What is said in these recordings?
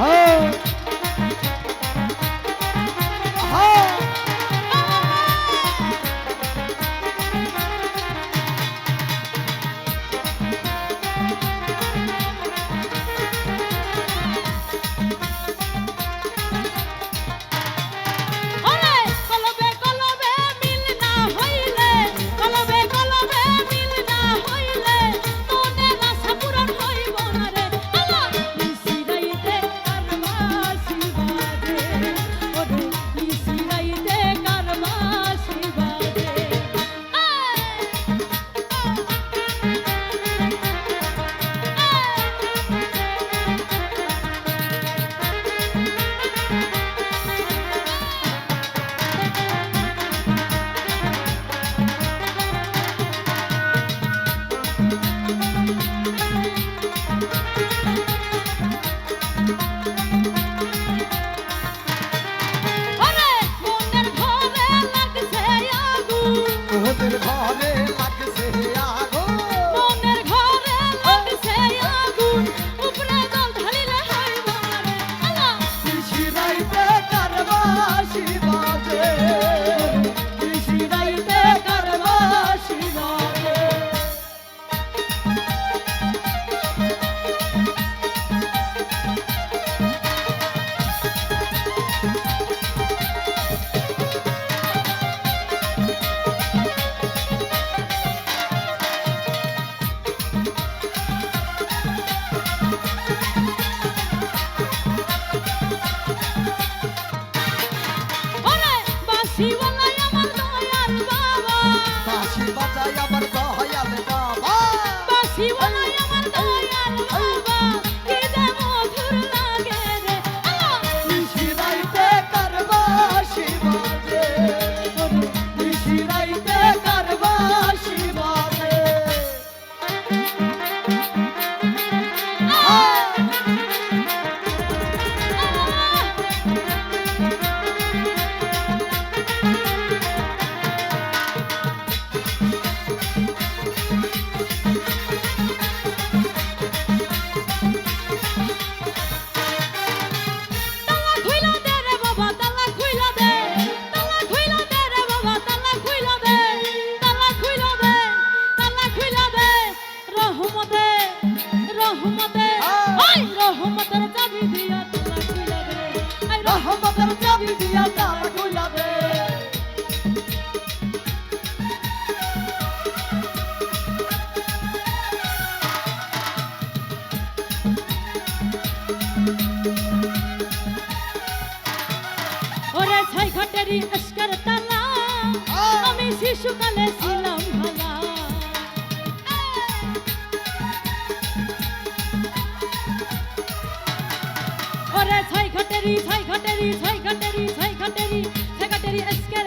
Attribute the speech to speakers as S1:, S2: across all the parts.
S1: Ah! ওরে ছয়
S2: ঘটেরি ছয় ঘটেরি ছয় ঘটেরি ছয় ঘটেরি ছয় ঘটেরি আজকের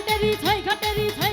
S1: ঘাটেরি ছয় ঘাটেরি ছয়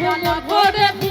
S1: করে